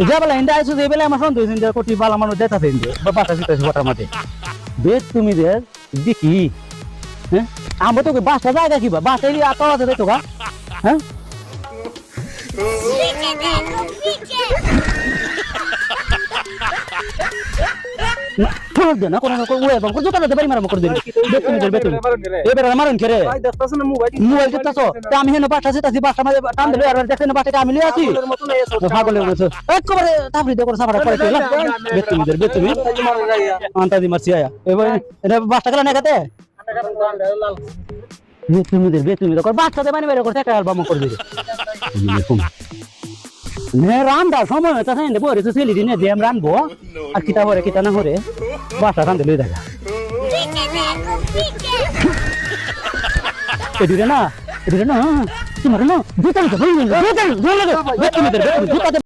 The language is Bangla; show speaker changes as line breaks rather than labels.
যা বলে ইন্দা আইসু যে বেলা আমার সন্দেহ ইন্দা কোটি বালা মানুষ দেখাতে ইন্দে বাটা সিটাছে বাটার মাঝে বেশ তুমি দে দেখি হ্যাঁ? আমরা তোকে বাসটা জায়গা কি বা বাসটা দেয় তোকা হ্যাঁ? ফোন দে না কোনো কোনো বাম করে জোতা দিতে পারি মারা করে দিবি। বেতুমি দে বেতুমি এবারে মারুন খেরে।
ভাই দেখতাছ না মোবাইল
মোবাইল দেখতাছো? তা আমি হেন বাসটা যেতাছি বাসটা মাঝে টান দিলে আর দেখতে না বাসটা আমি লিয়ে আছি। পাগলের মতো একবারে করে করে দিলাম মারছি আয়া। এটা গেল না কাতে বের একটা অ্যালবাম করে দিবে। রান্দা সময় তা সাইন দেবো রে তো সেলি দিনে দিয়ে রানবো আর কিতা হরে কিতা না হরে বাসা রান্ধে লই দেখা এদিকে না এদিকে না তোমার না জুতা জুতা জুতা